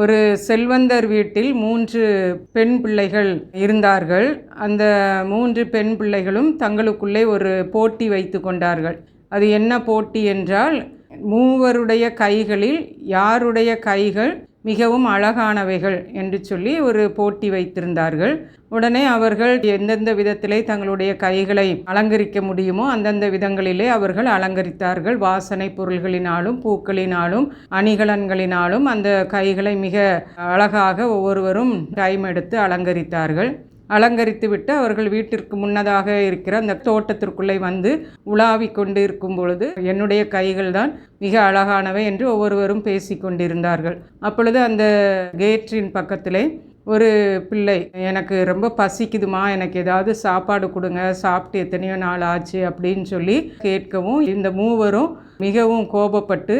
ஒரு செல்வந்தர் வீட்டில் மூன்று பெண் பிள்ளைகள் இருந்தார்கள். அந்த மூன்று பெண் பிள்ளைகளும் தங்களுக்குள்ளே ஒரு போட்டி வைத்து கொண்டார்கள். அது என்ன போட்டி என்றால் மூவருடைய கைகளில் யாருடைய கைகள் மிகவும் அழகானவைகள் என்று சொல்லி ஒரு போட்டி வைத்திருந்தார்கள். உடனே அவர்கள் எந்தெந்த விதத்திலே தங்களுடைய கைகளை அலங்கரிக்க முடியுமோ அந்தந்த விதங்களிலே அவர்கள் அலங்கரித்தார்கள். வாசனை பொருள்களினாலும் பூக்களினாலும் அணிகலன்களினாலும் அந்த கைகளை மிக அழகாக ஒவ்வொருவரும் டைம் எடுத்து அலங்கரித்தார்கள். அலங்கரித்துவிட்டு அவர்கள் வீட்டிற்கு முன்னதாக இருக்கிற அந்த தோட்டத்திற்குள்ளே வந்து உலாவி கொண்டு இருக்கும் பொழுது என்னுடைய கைகள் தான் மிக அழகானவை என்று ஒவ்வொருவரும் பேசி கொண்டிருந்தார்கள். அப்பொழுது அந்த கேட்டின் பக்கத்திலே ஒரு பிள்ளை. எனக்கு ரொம்ப பசிக்குதுமா எனக்கு ஏதாவது சாப்பாடு கொடுங்க சாப்பிட்டு எத்தனையோ நாள் ஆச்சு அப்படின்னு சொல்லி கேட்கவும் இந்த மூவரும் மிகவும் கோபப்பட்டு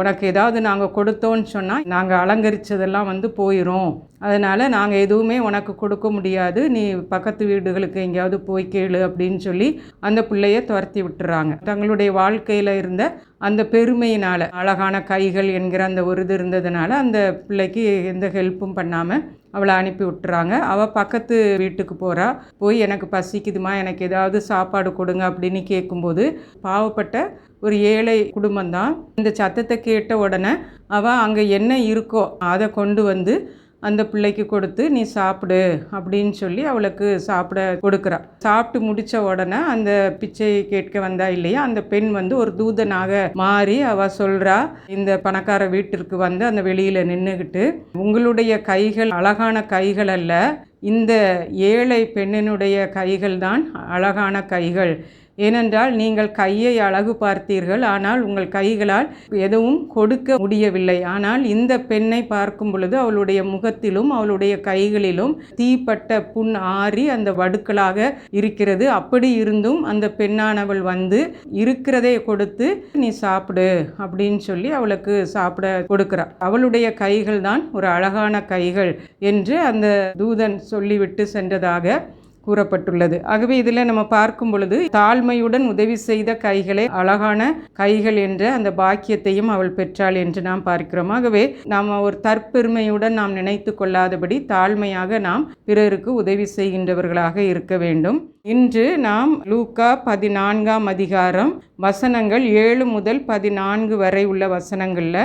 உனக்கு ஏதாவது நாங்கள் கொடுத்தோன்னு சொன்னால் நாங்கள் அலங்கரித்ததெல்லாம் வந்து போயிடும் அதனால் நாங்கள் எதுவுமே உனக்கு கொடுக்க முடியாது. நீ பக்கத்து வீடுகளுக்கு எங்கேயாவது போய் கேளு அப்படின்னு சொல்லி அந்த பிள்ளைய துரத்தி விட்டுறாங்க. தங்களுடைய வாழ்க்கையில் இருந்த அந்த பெருமையினால் அழகான கைகள் என்கிற அந்த ஒரு இது இருந்ததுனால அந்த பிள்ளைக்கு எந்த ஹெல்ப்பும் பண்ணாமல் அவளை அனுப்பி விட்டுறாங்க. அவள் பக்கத்து வீட்டுக்கு போகிறா போய் எனக்கு பசிக்குதுமா எனக்கு ஏதாவது சாப்பாடு கொடுங்க அப்படின்னு கேட்கும்போது பாவப்பட்ட ஒரு ஏழை குடும்பம்தான். இந்த சத்தத்தை கேட்ட உடனே அவள் அங்கே என்ன இருக்கோ அதை கொண்டு வந்து அந்த பிள்ளைக்கு கொடுத்து நீ சாப்பிடு அப்படின்னு சொல்லி அவளுக்கு சாப்பிட கொடுக்குறா. சாப்பிட்டு முடித்த உடனே அந்த பிச்சை கேட்க வந்தா இல்லையா அந்த பெண் வந்து ஒரு தூதனாக மாறி அவ சொல்கிறா இந்த பணக்கார வீட்டிற்கு வந்து அந்த வெளியில் நின்றுக்கிட்டு உங்களுடைய கைகள் அழகான கைகள் அல்ல இந்த ஏழை பெண்ணினுடைய கைகள் தான் அழகான கைகள். ஏனென்றால் நீங்கள் கையை அழகு பார்த்தீர்கள் ஆனால் உங்கள் கைகளால் எதுவும் கொடுக்க முடியவில்லை. ஆனால் இந்த பெண்ணை பார்க்கும் பொழுது அவளுடைய முகத்திலும் அவளுடைய கைகளிலும் தீப்பட்ட புண் ஆறி அந்த வடுக்களாக இருக்கிறது. அப்படி இருந்தும் அந்த பெண்ணானவள் வந்து இருக்கிறதை கொடுத்து நீ சாப்பிடு அப்படின்னு சொல்லி அவளுக்கு சாப்பிட கொடுக்குறா. அவளுடைய கைகள் தான் ஒரு அழகான கைகள் என்று அந்த தூதன் சொல்லிவிட்டு சென்றதாக கூறப்பட்டுள்ளது. ஆகவே இதில் நம்ம பார்க்கும் பொழுது தாழ்மையுடன் உதவி செய்த கைகளை அழகான கைகள் என்ற அந்த பாக்கியத்தையும் அவள் பெற்றாள் என்று நாம் பார்க்கிறோம். ஆகவே நாம் ஒரு தற்பெருமையுடன் நாம் நினைத்து கொள்ளாதபடி தாழ்மையாக நாம் பிறருக்கு உதவி செய்கின்றவர்களாக இருக்க வேண்டும். இன்று நாம் லூக்கா பதினான்காம் அதிகாரம் வசனங்கள் ஏழு முதல் பதினான்கு வரை உள்ள வசனங்களில்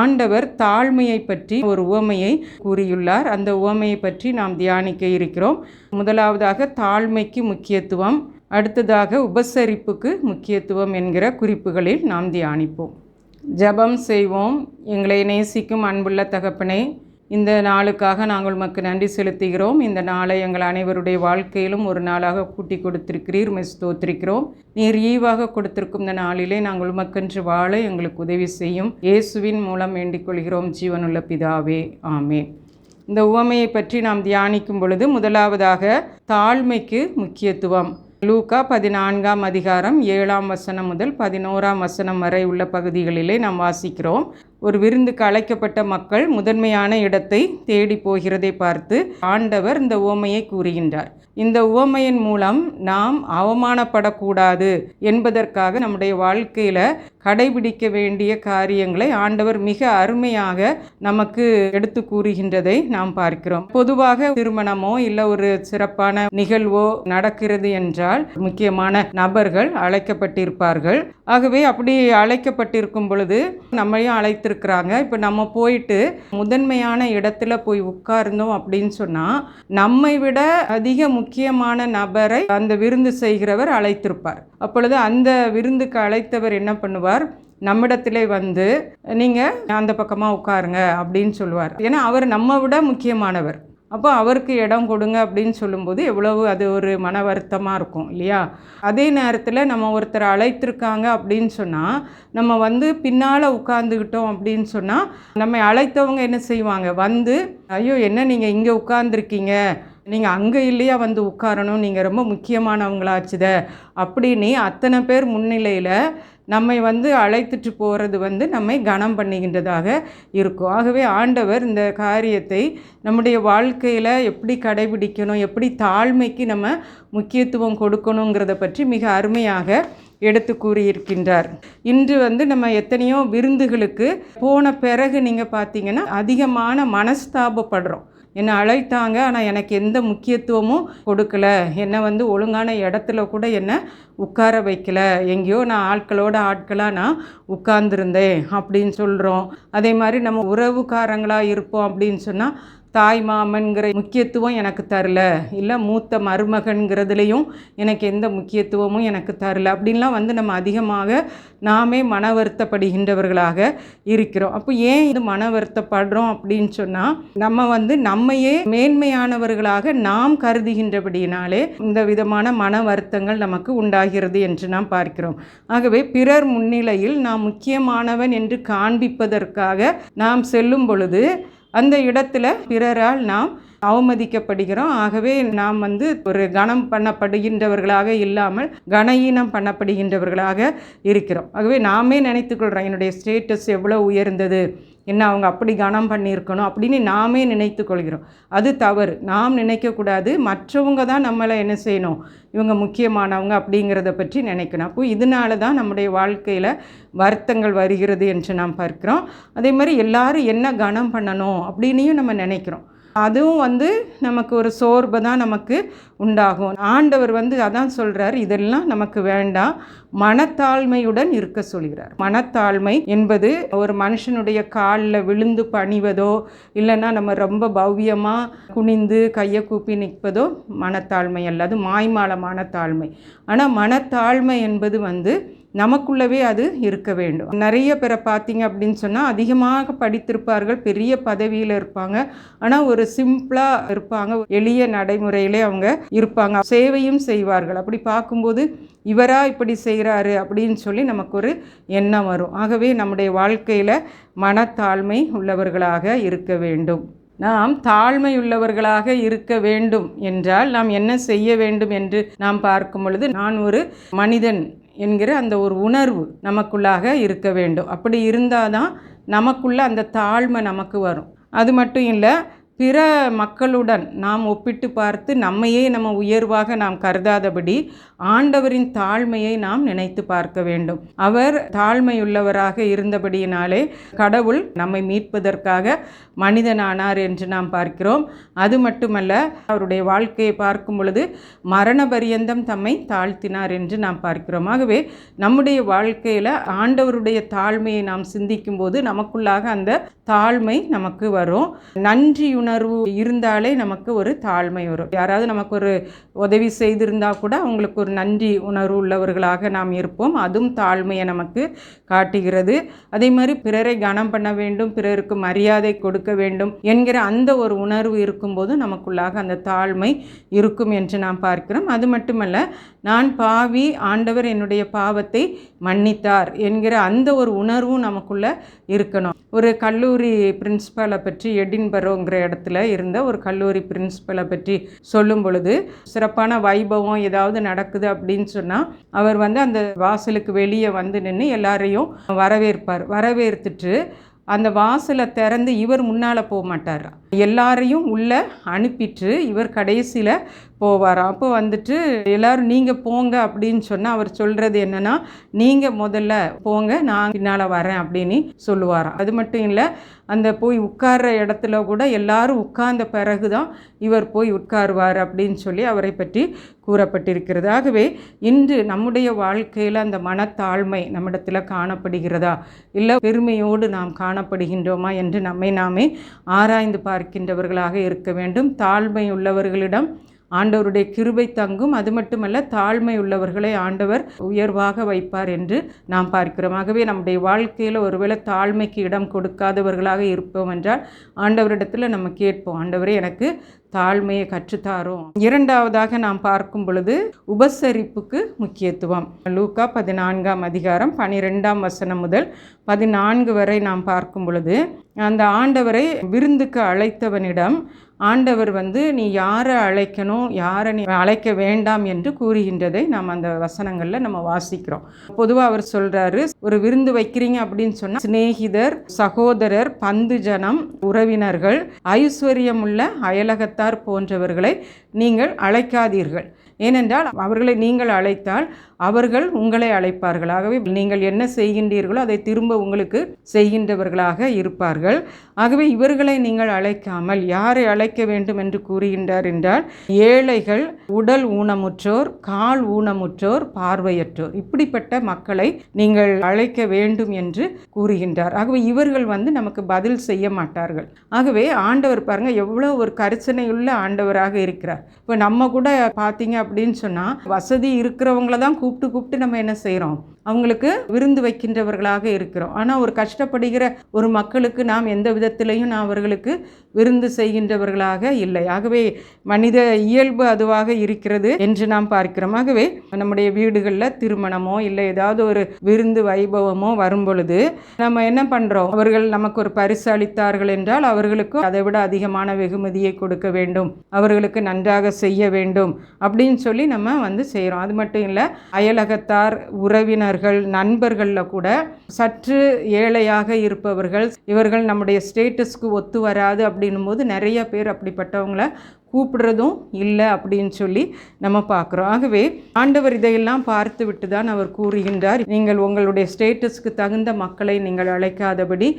ஆண்டவர் தாழ்மையை பற்றி ஒரு உவமையை கூறியுள்ளார். அந்த உவமையை பற்றி நாம் தியானிக்க இருக்கிறோம். முதலாவது முதலாவதாக தாழ்மைக்கு முக்கியத்துவம் அடுத்ததாக உபசரிப்புக்கு முக்கியத்துவம் என்கிற குறிப்புகளில் நாம் தியானிப்போம். ஜெபம் செய்வோம். எங்களை நேசிக்கும் அன்புள்ள தகப்பனே இந்த நாளுக்காக நாங்கள் உமக்கு நன்றி செலுத்துகிறோம். இந்த நாளை எங்கள் அனைவருடைய வாழ்க்கையிலும் ஒரு நாளாக கூட்டி கொடுத்திருக்கிறீர். மிஸ் தோத்திருக்கிறோம் நீர் ஈவாக கொடுத்திருக்கும் இந்த நாளிலே நாங்கள் உமக்கென்று வாழ எங்களுக்கு உதவி செய்யும். இயேசுவின் மூலம் வேண்டிக் கொள்கிறோம். ஜீவனுள்ள பிதாவே. ஆமே இந்த உவமையை பற்றி நாம் தியானிக்கும் பொழுது முதலாவதாக தாழ்மைக்கு முக்கியத்துவம். லூக்கா பதினான்காம் அதிகாரம் ஏழாம் வசனம் முதல் பதினோராம் வசனம் வரை உள்ள பகுதிகளிலே நாம் வாசிக்கிறோம். ஒரு விருந்துக்கு அழைக்கப்பட்ட மக்கள் முதன்மையான இடத்தை தேடி போகிறதை பார்த்து ஆண்டவர் இந்த உவமையை கூறுகின்றார். இந்த உவமையின் மூலம் நாம் அவமானப்படக்கூடாது என்பதற்காக நம்முடைய வாழ்க்கையில் கடைபிடிக்க வேண்டிய காரியங்களை ஆண்டவர் மிக அருமையாக நமக்கு எடுத்து கூறுகின்றதை நாம் பார்க்கிறோம். பொதுவாக திருமணமோ இல்லை ஒரு சிறப்பான நிகழ்வோ நடக்கிறது என்றால் முக்கியமான நபர்கள் அழைக்கப்பட்டிருப்பார்கள். ஆகவே அப்படி அழைக்கப்பட்டிருக்கும் பொழுது நம்மையும் அழைத்திருக்கிறாங்க. இப்போ நம்ம போயிட்டு முதன்மையான இடத்துல போய் உட்கார்ந்தோம் அப்படின்னு சொன்னால் நம்மை விட அதிக முக்கியமான நபரை அந்த விருந்து செய்கிறவர் அழைத்திருப்பார். அப்பொழுது அந்த விருந்துக்கு அழைத்தவர் என்ன பண்ணுவார்? நம்மிடத்திலே வந்து நீங்கள் அந்த பக்கமாக உட்காருங்க அப்படின்னு சொல்லுவார். ஏன்னா அவர் நம்ம விட முக்கியமானவர். அப்போ அவருக்கு இடம் கொடுங்க அப்படின்னு சொல்லும்போது எவ்வளவு அது ஒரு மன வருத்தமாக இருக்கும் இல்லையா? அதே நேரத்தில் நம்ம ஒருத்தர் அழைத்திருக்காங்க அப்படின்னு சொன்னால் நம்ம வந்து பின்னால் உட்காந்துக்கிட்டோம் அப்படின்னு சொன்னால் நம்ம அழைத்தவங்க என்ன செய்வாங்க? வந்து ஐயோ என்ன நீங்கள் இங்கே உட்காந்துருக்கீங்க நீங்கள் அங்கே இல்லையா வந்து உட்காரணும் நீங்கள் ரொம்ப முக்கியமானவங்களாச்சுத. அப்படின்னு அத்தனை பேர் முன்னிலையில் நம்மை வந்து அழைத்துட்டு போகிறது வந்து நம்மை கனம் பண்ணுகின்றதாக இருக்கும். ஆகவே ஆண்டவர் இந்த காரியத்தை நம்முடைய வாழ்க்கையில் எப்படி கடைபிடிக்கணும் எப்படி தாழ்மைக்கு நம்ம முக்கியத்துவம் கொடுக்கணுங்கிறத பற்றி மிக அருமையாக எடுத்து கூறியிருக்கின்றார். இன்று வந்து நம்ம எத்தனையோ விருந்துகளுக்கு போன பிறகு நீங்கள் பார்த்தீங்கன்னா அதிகமான மனஸ்தாபப்படுறோம். என்னை அழைத்தாங்க. ஆனால் எனக்கு எந்த முக்கியத்துவமும் கொடுக்கல. என்னை வந்து ஒழுங்கான இடத்துல கூட என்னை உட்கார வைக்கல. எங்கேயோ நான் ஆட்களோட ஆட்களாக நான் உட்கார்ந்துருந்தேன் அப்படின்னு சொல்கிறோம் அதே மாதிரி நம்ம உறவுக்காரங்களாக இருப்போம் அப்படின்னு சொன்னால் தாய் மாமன்கிற முக்கியத்துவம் எனக்கு தரல. இல்லை மூத்த மருமகன்கிறதுலையும் எனக்கு எந்த முக்கியத்துவமும் எனக்கு தரல. அப்படின்லாம் வந்து நம்ம அதிகமாக நாமே மன வருத்தப்படுகின்றவர்களாக இருக்கிறோம். அப்போ ஏன் இது மன வருத்தப்படுறோம் அப்படின்னு சொன்னால் நம்ம வந்து நம்மையே மேன்மையானவர்களாக நாம் கருதுகின்றபடியினாலே இந்த விதமான மன வருத்தங்கள் நமக்கு உண்டாகிறது என்று நாம் பார்க்கிறோம். ஆகவே பிறர் முன்னிலையில் நாம் முக்கியமானவன் என்று காண்பிப்பதற்காக நாம் செல்லும் பொழுது அந்த இடத்துல பிறரால் நாம் அவமதிக்கப்படுகிறோம். ஆகவே நாம் வந்து ஒரு கணம் பண்ணப்படுகின்றவர்களாக இல்லாமல் கனஈனம் பண்ணப்படுகின்றவர்களாக இருக்கிறோம். ஆகவே நாமே நினைத்துக்கொள்கிறோம் என்னுடைய ஸ்டேட்டஸ் எவ்வளோ உயர்ந்தது? என்ன அவங்க அப்படி கனம் பண்ணியிருக்கணும் அப்படின்னு நாமே நினைத்து கொள்கிறோம். அது தவறு. நாம் நினைக்கக்கூடாது மற்றவங்க தான் நம்மளை என்ன செய்யணும்? இவங்க முக்கியமானவங்க அப்படிங்கிறத பற்றி நினைக்கணும். அப்போ இதனால தான் நம்முடைய வாழ்க்கையில் வருத்தங்கள் வருகிறது என்று நாம் பார்க்கிறோம். அதே மாதிரி எல்லாரும் என்ன கனம் பண்ணணும் அப்படின்னையும் நம்ம நினைக்கிறோம். அதுவும் வந்து நமக்கு ஒரு சோர்வு தான் நமக்கு உண்டாகும். ஆண்டவர் வந்து அதான் சொல்கிறார் இதெல்லாம் நமக்கு வேண்டாம். மனத்தாழ்மையுடன் இருக்க சொல்கிறார். மனத்தாழ்மை என்பது ஒரு மனுஷனுடைய காலில் விழுந்து பணிவதோ இல்லைன்னா நம்ம ரொம்ப பவ்யமாக குனிந்து கையை கூப்பி நிற்பதோ மனத்தாழ்மை அல்லது மாய்மாலமான தாழ்மை ஆனால் மனத்தாழ்மை என்பது வந்து நமக்குள்ளவே அது இருக்க வேண்டும். நிறைய பேரை பார்த்தீங்க அப்படின்னு சொன்னால் அதிகமாக படித்திருப்பார்கள் பெரிய பதவியில் இருப்பாங்க. ஆனால் ஒரு சிம்பிளாக இருப்பாங்க எளிய நடைமுறையிலே அவங்க இருப்பாங்க. சேவையும் செய்வார்கள். அப்படி பார்க்கும்போது இவரா இப்படி செய்கிறாரு அப்படின்னு சொல்லி நமக்கு ஒரு எண்ணம் வரும். ஆகவே நம்முடைய வாழ்க்கையில் மனத்தாழ்மை உள்ளவர்களாக இருக்க வேண்டும். நாம் தாழ்மையுள்ளவர்களாக இருக்க வேண்டும் என்றால் நாம் என்ன செய்ய வேண்டும் என்று நாம் பார்க்கும் பொழுது நான் ஒரு மனிதன் என்கிற அந்த ஒரு உணர்வு நமக்குள்ளாக இருக்க வேண்டும். அப்படி இருந்தால் தான் நமக்குள்ள அந்த தாழ்மை நமக்கு வரும். அது மட்டும் இல்லை பிற மக்களுடன் நாம் ஒப்பிட்டு பார்த்து நம்மையே நம்ம உயர்வாக நாம் கருதாதபடி ஆண்டவரின் தாழ்மையை நாம் நினைத்து பார்க்க வேண்டும். அவர் தாழ்மையுள்ளவராக இருந்தபடியினாலே கடவுள் நம்மை மீட்பதற்காக மனிதனானார் என்று நாம் பார்க்கிறோம். அது மட்டுமல்ல அவருடைய வாழ்க்கையை பார்க்கும் பொழுது மரண பரியந்தம் தம்மை தாழ்த்தினார் என்று நாம் பார்க்கிறோம். ஆகவே நம்முடைய வாழ்க்கையில் ஆண்டவருடைய தாழ்மையை நாம் சிந்திக்கும் போது நமக்குள்ளாக அந்த தாழ்மை நமக்கு வரும். நன்றியுணர் உணர்வு இருந்தாலே நமக்கு ஒரு தாழ்மை வரும். யாராவது நமக்கு ஒரு உதவி செய்திருந்தால் கூட அவங்களுக்கு ஒரு நன்றி உணர்வு உள்ளவர்களாக நாம் இருப்போம். அதுவும் தாழ்மையை நமக்கு காட்டுகிறது. அதே மாதிரி பிறரை கனம் பண்ண வேண்டும் பிறருக்கு மரியாதை கொடுக்க வேண்டும் என்கிற அந்த ஒரு உணர்வு இருக்கும்போது நமக்குள்ளாக அந்த தாழ்மை இருக்கும் என்று நாம் பார்க்கிறோம். அது மட்டுமல்ல நான் பாவி ஆண்டவர் என்னுடைய பாவத்தை மன்னித்தார் என்கிற அந்த ஒரு உணர்வும் நமக்குள்ள இருக்கணும். ஒரு கல்லூரி பிரின்ஸ்பலை பற்றி எடின்பரோங்கிற இடத்துல இருந்த ஒரு கல்லூரி பிரின்ஸிபலை பற்றி சொல்லும் பொழுது சிறப்பான வைபவம் ஏதாவது நடக்குது? அப்படின்னு சொன்னால் அவர் வந்து அந்த வாசலுக்கு வெளியே வந்து நின்று எல்லாரையும் வரவேற்பார். வரவேற்றுட்டு அந்த வாசலை திறந்து இவர் முன்னால் போக மாட்டார்? எல்லாரையும் உள்ளே அனுப்பிட்டு இவர் கடைசியில் போவார்? அப்போ வந்துட்டு எல்லோரும் நீங்கள் போங்க அப்படின்னு சொன்னால் அவர் சொல்கிறது என்னென்னா நீங்கள் முதல்ல போங்க நான் பின்னால் வரேன் அப்படின்னு சொல்லுவாராம் அது மட்டும் இல்லை அந்த போய் உட்கார்ற இடத்துல கூட எல்லாரும் உட்கார்ந்த பிறகு தான் இவர் போய் உட்காருவார் அப்படின்னு சொல்லி அவரை பற்றி கூறப்பட்டிருக்கிறது. ஆகவே இன்று நம்முடைய வாழ்க்கையில் அந்த மனத்தாழ்மை நம்மிடத்தில் காணப்படுகிறதா? இல்லை பெருமையோடு நாம் காணப்படுகின்றோமா என்று நம்மை நாமே ஆராய்ந்து பார்க்கின்றவர்களாக இருக்க வேண்டும். தாழ்மை உள்ளவர்களிடம் ஆண்டவருடைய கிருபை தங்கும். அது மட்டுமல்ல தாழ்மை உள்ளவர்களை ஆண்டவர் உயர்வாக வைப்பார் என்று நாம் பார்க்கிறோம். ஆகவே நம்முடைய வாழ்க்கையில் ஒருவேளை தாழ்மைக்கு இடம் கொடுக்காதவர்களாக இருப்போம் என்றால் ஆண்டவரிடத்தில் நம்ம கேட்போம் ஆண்டவரே எனக்கு தாழ்மையை கற்றுத்தாரும் இரண்டாவதாக நாம் பார்க்கும் பொழுது உபசரிப்புக்கு முக்கியத்துவம். லூக்கா பதினான்காம் அதிகாரம் பனிரெண்டாம் வசனம் முதல் பதினான்கு வரை நாம் பார்க்கும் பொழுது அந்த ஆண்டவரை விருந்துக்கு அழைத்தவனிடம் ஆண்டவர் வந்து நீ யாரை அழைக்கணும்? யாரை நீ அழைக்க வேண்டாம்? என்று கூறுகின்றதை நாம் அந்த வசனங்களில் நம்ம வாசிக்கிறோம். பொதுவாக அவர் சொல்கிறாரு ஒரு விருந்து வைக்கிறீங்க அப்படின்னு சொன்னால் சிநேகிதர் சகோதரர் பந்து ஜனம் உறவினர்கள் ஐஸ்வர்யமுள்ள அயலகத்தார் போன்றவர்களை நீங்கள் அழைக்காதீர்கள். ஏனென்றால் அவர்களை நீங்கள் அழைத்தால் அவர்கள் உங்களை அழைப்பார்கள். ஆகவே நீங்கள் என்ன செய்கின்றீர்களோ அதை திரும்ப உங்களுக்கு செய்கின்றவர்களாக இருப்பார்கள். ஆகவே இவர்களை நீங்கள் அழைக்காமல் யாரை அழைக்க வேண்டும் என்று கூறுகின்றார் என்றால் ஏழைகள் உடல் ஊனமுற்றோர் கால் ஊனமுற்றோர் பார்வையற்றோர். இப்படிப்பட்ட மக்களை நீங்கள் அழைக்க வேண்டும் என்று கூறுகின்றார். ஆகவே இவர்கள் வந்து நமக்கு பதில் செய்ய மாட்டார்கள். ஆகவே ஆண்டவர் பாருங்க எவ்வளோ ஒரு கரிசனையுள்ள ஆண்டவராக இருக்கிறார். இப்போ நம்ம கூட பார்த்தீங்க அப்படின்னு சொன்னால் வசதி இருக்கிறவங்கள தான் கூப்பிட்டு கூப்பிட்டு நம்ம என்ன செய்கிறோம் அவங்களுக்கு விருந்து வைக்கின்றவர்களாக இருக்கிறோம். ஆனால் ஒரு கஷ்டப்படுகிற ஒரு மக்களுக்கு நாம் எந்த விதத்திலையும் நாம் அவர்களுக்கு விருந்து செய்கின்றவர்களாக இல்லை. ஆகவே மனித இயல்பு அதுவாக இருக்கிறது என்று நாம் பார்க்கிறோம். ஆகவே நம்முடைய வீடுகளில் திருமணமோ இல்லை ஏதாவது ஒரு விருந்து வைபவமோ வரும் பொழுது நம்ம என்ன பண்ணுறோம் அவர்கள் நமக்கு ஒரு பரிசு அளித்தார்கள் என்றால் அவர்களுக்கு அதை விட அதிகமான வெகுமதியை கொடுக்க வேண்டும். அவர்களுக்கு நன்றாக செய்ய வேண்டும் அப்படின்னு சொல்லி நம்ம வந்து செய்கிறோம் அது மட்டும் இல்லை அயலகத்தார் உறவினர் உறவினர்கள் நண்பர்களில் கூட சற்று ஏழையாக இருப்பவர்கள் இவர்கள் நம்முடைய ஸ்டேட்டஸ்க்கு ஒத்து வராது அப்படின்னும் போது நிறைய பேர் அப்படிப்பட்டவங்கள கூப்பிடுறதும் இல்லை அப்படின்னு சொல்லி நம்ம பார்க்குறோம். ஆகவே ஆண்டவர் இதையெல்லாம் பார்த்து விட்டு தான் அவர் கூறுகின்றார். நீங்கள் உங்களுடைய ஸ்டேட்டஸ்க்கு தகுந்த மக்களை நீங்கள் அழைக்காதபடி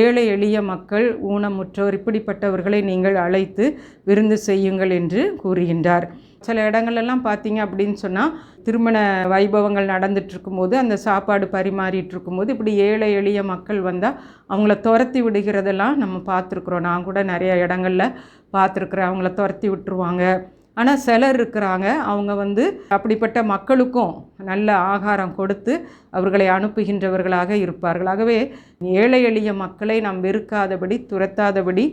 ஏழை எளிய மக்கள் ஊனமுற்றோர் இப்படிப்பட்டவர்களை நீங்கள் அழைத்து விருந்து செய்யுங்கள் என்று கூறுகின்றார். சில இடங்கள்லாம் பார்த்தீங்க அப்படின்னு சொன்னால் திருமண வைபவங்கள் நடந்துகிட்ருக்கும்போது அந்த சாப்பாடு பரிமாறிட்டு இருக்கும்போது இப்படி ஏழை எளிய மக்கள் வந்தால் அவங்கள துரத்தி விடுகிறதெல்லாம் நம்ம பார்த்துருக்குறோம் நான் கூட நிறைய இடங்களில் பார்த்துருக்குறேன் அவங்கள துரத்தி விட்டுருவாங்க. ஆனால் சிலர் இருக்கிறாங்க. அவங்க வந்து அப்படிப்பட்ட மக்களுக்கும் நல்ல ஆகாரம் கொடுத்து அவர்களை அனுப்புகின்றவர்களாக இருப்பார்கள். ஆகவே ஏழை எளிய மக்களை நாம் வெறுக்காதபடி துரத்தாதபடி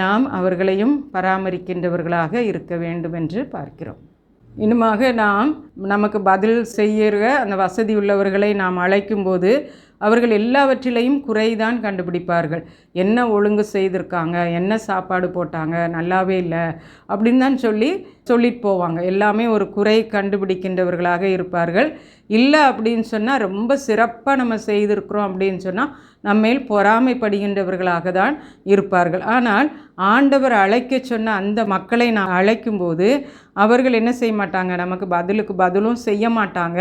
நாம் அவர்களையும் பராமரிக்கின்றவர்களாக இருக்க வேண்டும் என்று பார்க்கிறோம். இன்னுமாக நாம் நமக்கு பதில் செய்கிற அந்த வசதி உள்ளவர்களை நாம் அழைக்கும்போது அவர்கள் எல்லாவற்றிலையும் குறைதான் கண்டுபிடிப்பார்கள். என்ன ஒழுங்கு செய்திருக்காங்க? என்ன சாப்பாடு போட்டாங்க? நல்லாவே இல்லை. அப்படின்னு தான் சொல்லி சொல்லிட்டு போவாங்க. எல்லாமே ஒரு குறை கண்டுபிடிக்கின்றவர்களாக இருப்பார்கள். இல்லை அப்படின்னு சொன்னால் ரொம்ப சிறப்பாக நம்ம செய்திருக்கிறோம் அப்படின்னு சொன்னால் நம்மேல் பொறாமைப்படுகின்றவர்களாக தான் இருப்பார்கள். ஆனால் ஆண்டவர் அழைக்க சொன்ன அந்த மக்களை நான் அழைக்கும்போது அவர்கள் என்ன செய்ய மாட்டாங்க? நமக்கு பதிலுக்கு பதிலும் செய்ய மாட்டாங்க.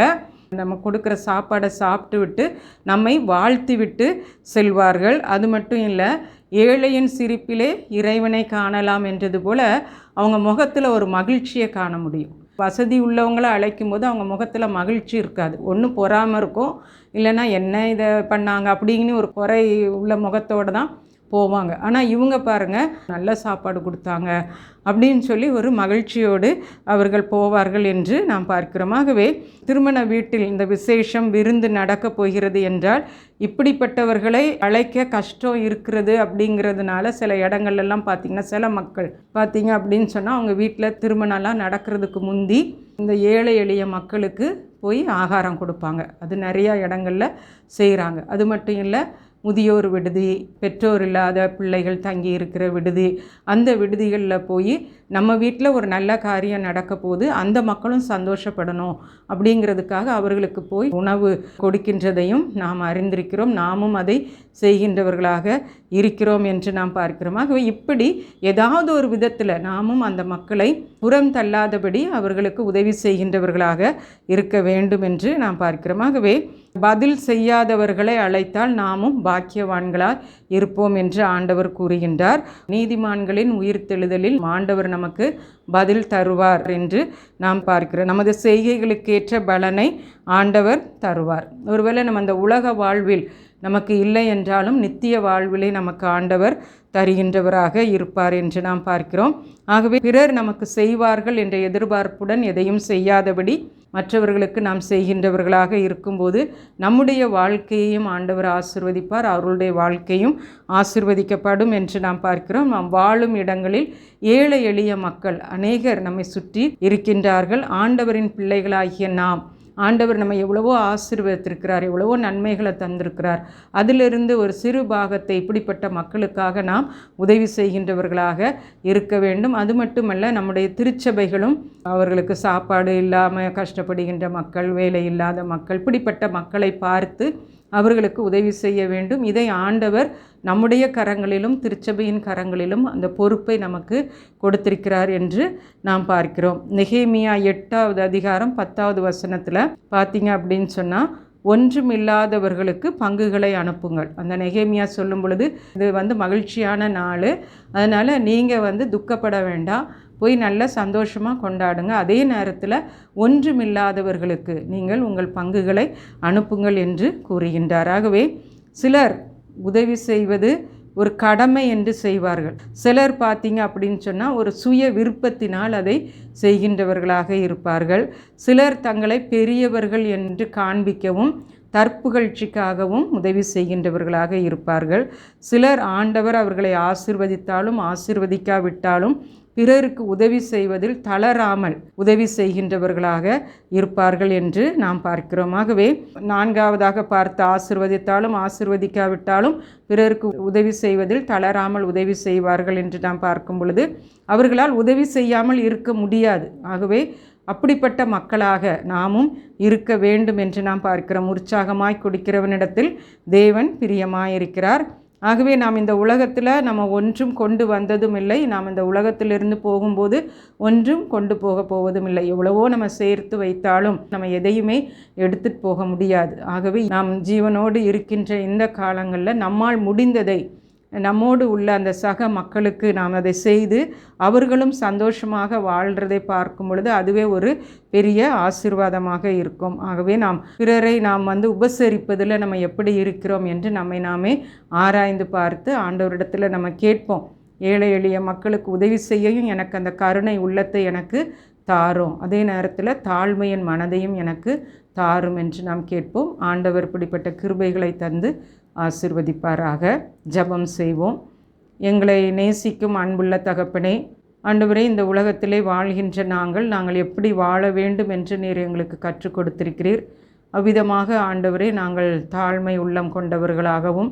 நம்ம கொடுக்குற சாப்பாடை சாப்பிட்டு விட்டு நம்மை வாழ்த்தி விட்டு செல்வார்கள். அது மட்டும் இல்லை ஏழையின் சிரிப்பிலே இறைவனை காணலாம் என்றது போல் அவங்க முகத்தில் ஒரு மகிழ்ச்சியை காண முடியும். வசதி உள்ளவங்கள அழைக்கும் போது அவங்க முகத்தில் மகிழ்ச்சி இருக்காது. ஒன்று பொறாமல் இருக்கும் இல்லைன்னா என்ன இதை பண்ணாங்க அப்படின்னு ஒரு குறை உள்ள முகத்தோடு தான் போவாங்க. ஆனால் இவங்க பாருங்கள் நல்ல சாப்பாடு கொடுத்தாங்க அப்படின்னு சொல்லி ஒரு மகிழ்ச்சியோடு அவர்கள் போவார்கள் என்று நாம் பார்க்கிறோம். ஆகவே திருமண வீட்டில் இந்த விசேஷம் விருந்து நடக்கப் போகிறது என்றால் இப்படிப்பட்டவர்களை அழைக்க கஷ்டம் இருக்கிறது அப்படிங்கிறதுனால சில இடங்கள்லாம் பார்த்திங்கன்னா சில மக்கள் பார்த்தீங்க அப்படின்னு சொன்னால் அவங்க வீட்டில் திருமணம்லாம் நடக்கிறதுக்கு முந்தி இந்த ஏழை எளிய மக்களுக்கு போய் ஆகாரம் கொடுப்பாங்க. அது நிறையா இடங்களில் செய்கிறாங்க அது மட்டும் இல்லை முதியோர் விடுதி பெற்றோர் இல்லாத பிள்ளைகள் தங்கி இருக்கிற விடுதி அந்த விடுதிகளில் போய் நம்ம வீட்டில் ஒரு நல்ல காரியம் நடக்க போது அந்த மக்களும் சந்தோஷப்படணும் அப்படிங்கிறதுக்காக அவர்களுக்கு போய் உணவு கொடுக்கின்றதையும் நாம் அறிந்திருக்கிறோம். நாமும் அதை செய்கின்றவர்களாக இருக்கிறோம் என்று நாம் பார்க்கிறோம். ஆகவே இப்படி ஏதாவது ஒரு விதத்தில் நாமும் அந்த மக்களை புறம் தள்ளாதபடி அவர்களுக்கு உதவி செய்கின்றவர்களாக இருக்க வேண்டும் என்று நாம் பார்க்கிறோம். ஆகவே பதில் செய்யாதவர்களை அழைத்தால் நாமும் பாக்கியவான்களாய் இருப்போம் என்று ஆண்டவர் கூறுகின்றார். நீதிமான்களின் உயிர்த்தெழுதலில் ஆண்டவர் நமக்கு பதில் தருவார் என்று நாம் பார்க்கிறோம். நமது செய்கைகளுக்கேற்ற பலனை ஆண்டவர் தருவார். ஒருவேளை நம்ம அந்த உலக வாழ்வில் நமக்கு இல்லை என்றாலும் நித்திய வாழ்விலே நமக்கு ஆண்டவர் தருகின்றவராக இருப்பார் என்று நாம் பார்க்கிறோம். ஆகவே பிறர் நமக்கு செய்வார்கள் என்ற எதிர்பார்ப்புடன் எதையும் செய்யாதபடி மற்றவர்களுக்கு நாம் செய்கின்றவர்களாக இருக்கும்போது நம்முடைய வாழ்க்கையையும் ஆண்டவர் ஆசிர்வதிப்பார் அவர்களுடைய வாழ்க்கையும் ஆசிர்வதிக்கப்படும் என்று நாம் பார்க்கிறோம். நாம் வாழும் இடங்களில் ஏழை எளிய மக்கள் அநேகர் நம்மை சுற்றி இருக்கின்றார்கள். ஆண்டவரின் பிள்ளைகளாகிய நாம் ஆண்டவர் நம்ம எவ்வளவோ ஆசீர்வதித்திருக்கிறார் எவ்வளவோ நன்மைகளை தந்திருக்கிறார். அதிலிருந்து ஒரு சிறு பாகத்தை இப்படிப்பட்ட மக்களுக்காக நாம் உதவி செய்கின்றவர்களாக இருக்க வேண்டும். அது மட்டுமல்ல நம்முடைய திருச்சபைகளும் அவர்களுக்கு சாப்பாடு இல்லாமல் கஷ்டப்படுகின்ற மக்கள் வேலை இல்லாத மக்கள் இப்படிப்பட்ட மக்களை பார்த்து அவர்களுக்கு உதவி செய்ய வேண்டும். இதை ஆண்டவர் நம்முடைய கரங்களிலும் திருச்சபையின் கரங்களிலும் அந்த பொறுப்பை நமக்கு கொடுத்திருக்கிறார் என்று நாம் பார்க்கிறோம். நெகேமியா எட்டாவது அதிகாரம் பத்தாவது வசனத்தில் பார்த்தீங்க அப்படின்னு சொன்னால் ஒன்றுமில்லாதவர்களுக்கு பங்குகளை அனுப்புங்கள். அந்த நெகேமியா சொல்லும் பொழுது இது வந்து மகிழ்ச்சியான நாள். அதனால் நீங்கள் வந்து துக்கப்பட வேண்டாம். போய் நல்ல சந்தோஷமாக கொண்டாடுங்க. அதே நேரத்தில் ஒன்றுமில்லாதவர்களுக்கு நீங்கள் உங்கள் பங்குகளை அனுப்புங்கள் என்று கூறுகின்றார். ஆகவே சிலர் உதவி செய்வது ஒரு கடமை என்று செய்வார்கள். சிலர் பார்த்தீங்க அப்படின்னு சொன்னால் ஒரு சுய விருப்பத்தினால் அதை செய்கின்றவர்களாக இருப்பார்கள். சிலர் தங்களை பெரியவர்கள் என்று காண்பிக்கவும் தற்புகழ்ச்சிக்காகவும் உதவி செய்கின்றவர்களாக இருப்பார்கள். சிலர் ஆண்டவர் அவர்களை ஆசிர்வதித்தாலும் ஆசிர்வதிக்காவிட்டாலும் பிறருக்கு உதவி செய்வதில் தளராமல் உதவி செய்கின்றவர்களாக இருப்பார்கள் என்று நாம் பார்க்கிறோம். ஆகவே நான்காவதாக பார்த்து ஆசிர்வதித்தாலும் ஆசிர்வதிக்காவிட்டாலும் பிறருக்கு உதவி செய்வதில் தளராமல் உதவி செய்வார்கள் என்று நாம் பார்க்கும் பொழுது அவர்களால் உதவி செய்யாமல் இருக்க முடியாது. ஆகவே அப்படிப்பட்ட மக்களாக நாமும் இருக்க வேண்டும் என்று நாம் பார்க்கிறோம். உற்சாகமாய் கொடுக்கிறவனிடத்தில் தேவன் பிரியமாயிருக்கிறார். ஆகவே நாம் இந்த உலகத்தில் நம்ம ஒன்றும் கொண்டு வந்ததும் இல்லை. நாம் இந்த உலகத்திலிருந்து போகும்போது ஒன்றும் கொண்டு போக போவதும் இல்லை. எவ்வளவோ நம்ம சேர்த்து வைத்தாலும் நம்ம எதையுமே எடுத்துட்டு போக முடியாது. ஆகவே நாம் ஜீவனோடு இருக்கின்ற இந்த காலங்களில் நம்மால் முடிந்ததை நம்மோடு உள்ள அந்த சக மக்களுக்கு நாம் அதை செய்து அவர்களும் சந்தோஷமாக வாழ்கிறதை பார்க்கும் பொழுது அதுவே ஒரு பெரிய ஆசீர்வாதமாக இருக்கும். ஆகவே நாம் பிறரை நாம் வந்து உபசரிப்பதில் நம்ம எப்படி இருக்கிறோம் என்று நம்மை நாமே ஆராய்ந்து பார்த்து ஆண்டவரிடத்தில் நம்ம கேட்போம். ஏழை எளிய மக்களுக்கு உதவி செய்யவும் எனக்கு அந்த கருணை உள்ளத்தை எனக்கு தாரும். அதே நேரத்தில் தாழ்மையின் மனதையும் எனக்கு தாரும் என்று நாம் கேட்போம். ஆண்டவர் இப்படிப்பட்ட கிருபைகளை தந்து ஆசிர்வதிப்பாராக. ஜெபம் செய்வோம். எங்களை நேசிக்கும் அன்புள்ள தகப்பனே ஆண்டவரே இந்த உலகத்திலே வாழ்கின்ற நாங்கள் நாங்கள் எப்படி வாழ வேண்டும் என்று நீர் எங்களுக்கு கற்றுக் கொடுத்திருக்கிறீர். அவ்விதமாக ஆண்டவரே நாங்கள் தாழ்மை உள்ளம் கொண்டவர்களாகவும்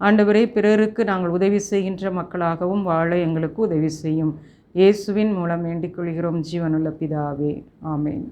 ஆண்டவரே பிறருக்கு நாங்கள் உதவி செய்கின்ற மக்களாகவும் வாழ எங்களுக்கு உதவி செய்யும். இயேசுவின் மூலம் வேண்டிக் கொள்கிறோம். ஜீவனுள்ள பிதாவே. ஆமேன்.